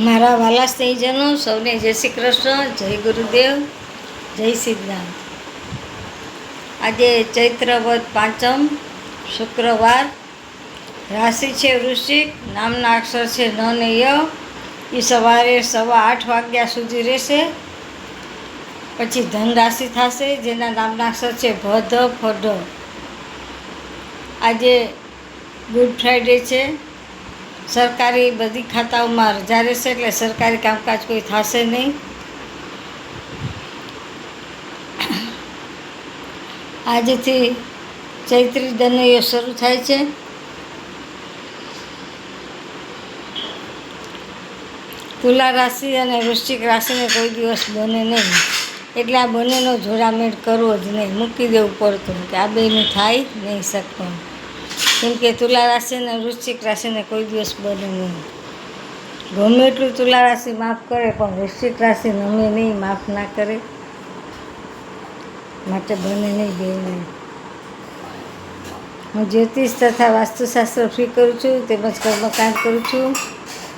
મારા વાલા સ્નેહીજનો, સૌને જય શ્રી કૃષ્ણ, જય ગુરુદેવ, જય સિદ્ધાંત. આજે ચૈત્ર વદ પાંચમ, શુક્રવાર, રાશિ છે વૃશ્ચિક, નામના અક્ષર છે ન ને ય. એ સવારે સવા આઠ વાગ્યા સુધી રહેશે. પછી ધન રાશિ થશે, જેના નામના અક્ષર છે ભધ ફઢ આજે ગુડ ફ્રાઈડે છે. સરકારી બધી ખાતાઓમાં રજા રહેશે એટલે સરકારી કામકાજ કોઈ થશે નહીં. આજથી ચૈત્રી દનૈયો શરૂ થાય છે. તુલા રાશિ અને વૃશ્ચિક રાશિને કોઈ દિવસ બને નહીં. એટલે આ બંનેનો જોડામેળ કરવો જ નહીં. મૂકી દેવું પડતું, કે આ બેનું થાય નહીં શકતું. કેમ કે તુલા રાશિ અને વૃશ્ચિક રાશિને કોઈ દિવસ બને નહીં. ગમે એટલું તુલા રાશિ માફ કરે, પણ વૃશ્ચિક રાશિ નમે નહીં, માફ ના કરે, માટે બને નહીં બે નહીં હું જ્યોતિષ તથા વાસ્તુશાસ્ત્ર ફ્રી કરું છું, તેમજ કર્મકાંડ કરું છું.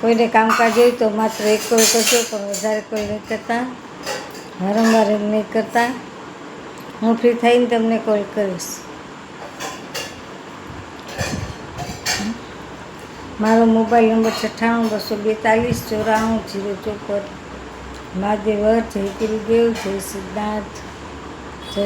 કોઈને કામકાજ હોય તો માત્ર એક કોલ કરજો, પણ વધારે કોઈ નહીં કરતા. વારંવાર એમ નહીં કરતા. હું ફ્રી થઈને તમને કોલ કરીશ. મારો મોબાઈલ નંબર છઠ્ઠાણું બસો બેતાલીસ, ચોરાણું, જીરો ચોપન. મહાદેવ, જય ગુરુદેવ, જય સિદ્ધાર્થ, જય